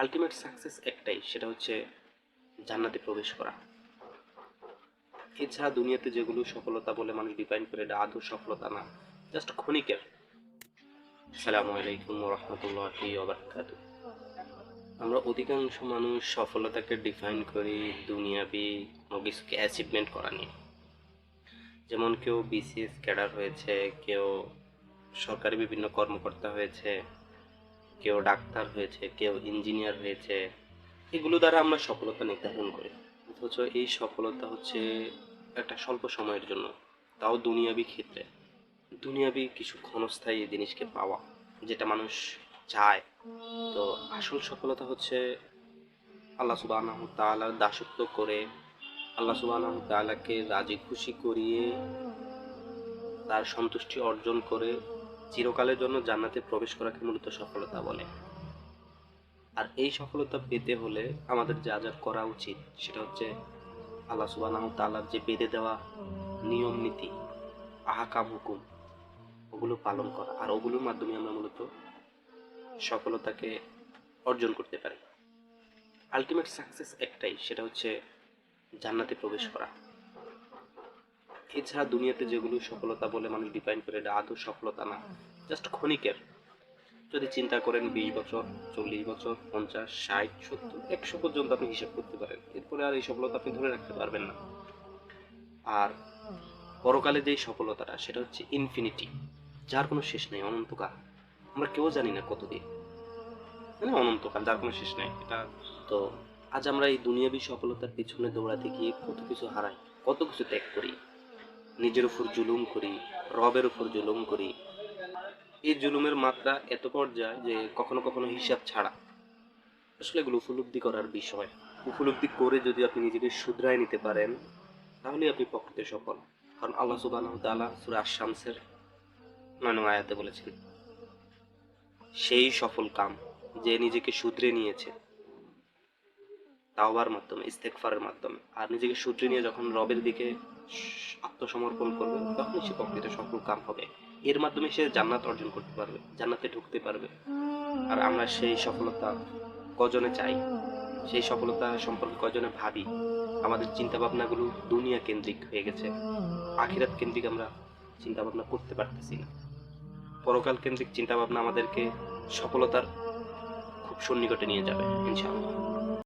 Ultimate success একটাই, সেটা হচ্ছে জান্নাতে প্রবেশ করা। এছাড়া দুনিয়াতে যেগুলো সফলতা বলে মানুষ ডিফাইন করে, এটা আদৌ সফলতা না জাস্ট ক্ষণিকের। আসসালামু আলাইকুম রহমতুল্লাহি আমরা অধিকাংশ মানুষ সফলতাকে ডিফাইন করি দুনিয়াবি কোনো কিছুকে অ্যাচিভমেন্ট করা নিয়ে। যেমন কেউ বিসিএস ক্যাডার হয়েছে, কেউ সরকারি বিভিন্ন কর্মকর্তা হয়েছে কেউ ডাক্তার হয়েছে, কেউ ইঞ্জিনিয়ার হয়েছে, এগুলো দ্বারা আমরা সফলতা নির্ধারণ করি। অথচ এই সফলতা হচ্ছে একটা স্বল্প সময়ের জন্য, তাও দুনিয়াবি ক্ষেত্রে। দুনিয়াবি কিছু ক্ষণস্থায়ী জিনিসকে পাওয়া, যেটা মানুষ চায়। তো আসল সফলতা হচ্ছে আল্লাহ সুবাহ তাআলার দাসত্ব করে, আল্লাহ সুবাহ তাআলাকে রাজি খুশি করিয়ে তার সন্তুষ্টি অর্জন করে চিরকালের জন্য জান্নাতে প্রবেশ করাকে মূলত সফলতা বলে? আর এই সফলতা পেতে হলে আমাদের যা যা করা উচিত, সেটা হচ্ছে আল্লাহ সুবাহ তাআলার যে বেঁধে দেওয়া নিয়ম নীতি, আহাকাম হুকুম, ওগুলো পালন করা। আর ওগুলোর মাধ্যমে আমরা মূলত সফলতাকে অর্জন করতে পারি। আলটিমেট সাকসেস একটাই, সেটা হচ্ছে জান্নাতে প্রবেশ করা। এছাড়া দুনিয়াতে যেগুলো সফলতা বলে মানুষ ডিফাইন করে, এটা আদৌ সফলতা না। জাস্ট ক্ষণিকের। যদি চিন্তা করেন বিশ বছর, চল্লিশ বছর, পঞ্চাশ, ষাট, সত্তর, একশো পর্যন্ত আপনি হিসাব করতে পারেন। এরপরে আর এই সফলতা আপনি ধরে রাখতে পারবেন না। আর পরকালে যেই সফলতাটা, সেটা হচ্ছে ইনফিনিটি যার কোনো শেষ নেই, অনন্তকাল। আমরা কেউ জানি না কতদিন। মানে অনন্তকাল, যার কোনো শেষ নেই। এটা তো আজ আমরা এই দুনিয়াবি সফলতার পিছনে দৌড়াতে গিয়ে কত কিছু হারাই, কত কিছু ত্যাগ করি। নিজের উপর জুলুম করি, রবের উপর জুলুম করি। এই জুলুমের মাত্রা এত পর্যায়ে যে কখনো কখনো হিসাব ছাড়া। আসলে এগুলো উপলব্ধি করার বিষয়। উপলব্ধি করে যদি আপনি নিজেকে শুধরায় নিতে পারেন, তাহলেই আপনি প্রকৃত সফল। কারণ আল্লাহ সুবাহ তাআলা সূরা আশ-শামসের নয় নং আয়াতে বলেছেন, সেই সফল কাম যে নিজেকে শুধরে নিয়েছে, তাওবার মাধ্যমে ইস্তেকফারের মাধ্যমে। আর নিজেকে শুধরে নিয়ে যখন রবের দিকে আত্মসমর্পণ করবে তখনই সে প্রকৃত সফল কাম হবে। এর মাধ্যমে সে জান্নাত অর্জন করতে পারবে, জান্নাতে ঢুকতে পারবে। আর আমরা সেই সফলতা কজনে চাই? সেই সফলতা সম্পর্কে কজনে ভাবি? আমাদের চিন্তা ভাবনাগুলো দুনিয়া কেন্দ্রিক হয়ে গেছে। আখিরাত কেন্দ্রিক আমরা চিন্তা ভাবনা করতে পারতেছি না। পরকাল কেন্দ্রিক চিন্তা ভাবনা আমাদেরকে সফলতার খুব সন্নিকটে নিয়ে যাবে, ইনশাআল্লাহ।